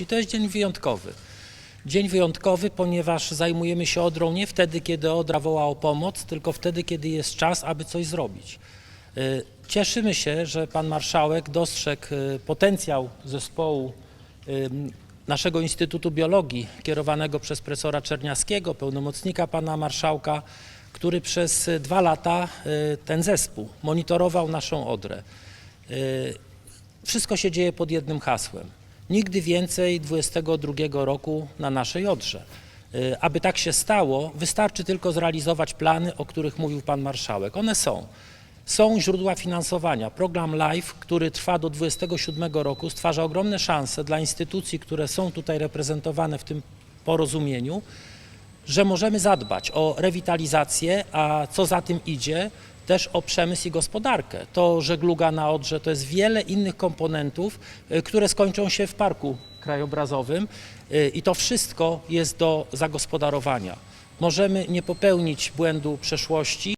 I to jest dzień wyjątkowy. Dzień wyjątkowy, ponieważ zajmujemy się Odrą nie wtedy, kiedy Odra woła o pomoc, tylko wtedy, kiedy jest czas, aby coś zrobić. Y, Cieszymy się, że pan marszałek dostrzegł y, potencjał zespołu y, naszego Instytutu Biologii, kierowanego przez profesora Czerniawskiego, pełnomocnika pana marszałka, który przez dwa lata ten zespół monitorował naszą Odrę. Wszystko się dzieje pod jednym hasłem. Nigdy więcej 22 roku na naszej Odrze. Y, Aby tak się stało, wystarczy tylko zrealizować plany, o których mówił pan marszałek. One są. Są źródła finansowania. Program LIFE, który trwa do 27 roku, stwarza ogromne szanse dla instytucji, które są tutaj reprezentowane w tym porozumieniu, że możemy zadbać o rewitalizację, a co za tym idzie, też o przemysł i gospodarkę. To żegluga na Odrze to jest wiele innych komponentów, y, które skończą się w parku krajobrazowym y, i to wszystko jest do zagospodarowania. Możemy nie popełnić błędu przeszłości,